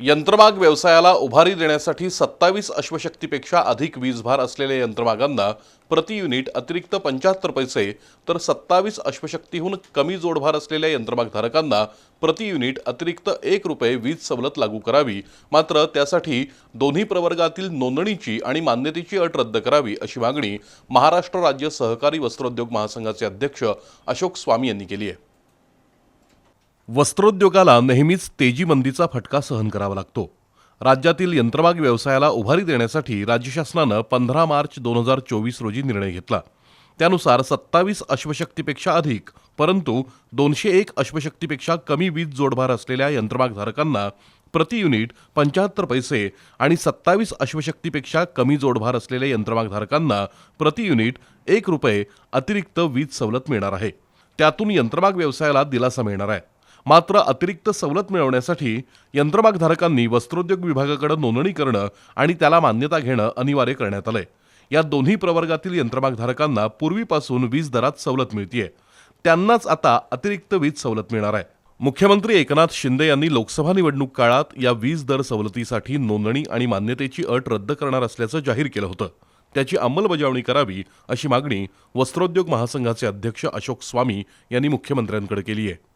यंत्रमाग व्यवसायाला उभारी देण्यासाठी सत्तावीस अश्वशक्तीपेक्षा अधिक वीजभार असलेल्या यंत्रमागांना प्रति युनिट अतिरिक्त पंच्याहत्तर पैसे तर सत्तावीस अश्वशक्तीहून कमी जोडभार असलेल्या यंत्रमागधारकांना प्रति युनिट अतिरिक्त एक रुपये वीज सवलत लागू करावी. मात्र त्यासाठी दोन्ही प्रवर्गातील नोंदणीची आणि मान्यतेची अट रद्द करावी अशी मागणी महाराष्ट्र राज्य सहकारी वस्त्रोद्योग महासंघाचे अध्यक्ष अशोक स्वामी यांनी केली आहे. वस्त्रोद्योगाला नेहमीच तेजीमंदीचा फटका सहन करावा लागतो. राज्यातील यंत्रमाग व्यवसायाला उभारी देण्यासाठी राज्य शासनानं पंधरा मार्च दोन हजार चोवीस रोजी निर्णय घेतला. त्यानुसार सत्तावीस अश्वशक्तीपेक्षा अधिक परंतु दोनशे एक अश्वशक्तीपेक्षा कमी वीज जोडभार असलेल्या यंत्रमागधारकांना प्रति युनिट पंच्याहत्तर पैसे आणि सत्तावीस अश्वशक्तीपेक्षा कमी जोडभार असलेल्या यंत्रमागधारकांना प्रति युनिट एक रुपये अतिरिक्त वीज सवलत मिळणार आहे. त्यातून यंत्रमाग व्यवसायाला दिलासा मिळणार आहे. मात्र अतिरिक्त सवलत मिळवण्यासाठी यंत्रमागधारकांनी वस्त्रोद्योग विभागाकडे नोंदणी करणं आणि त्याला मान्यता घेणं अनिवार्य करण्यात आलंय. या दोन्ही प्रवर्गातील यंत्रमागधारकांना पूर्वीपासून वीज दरात सवलत मिळतीये. त्यांनाच आता अतिरिक्त वीज सवलत मिळणार आहे. मुख्यमंत्री एकनाथ शिंदे यांनी लोकसभा निवडणूक काळात या वीज दर सवलतीसाठी नोंदणी आणि मान्यतेची अट रद्द करणार असल्याचं जाहीर केलं होतं. त्याची अंमलबजावणी करावी अशी मागणी वस्त्रोद्योग महासंघाचे अध्यक्ष अशोक स्वामी यांनी मुख्यमंत्र्यांकडे केली आहे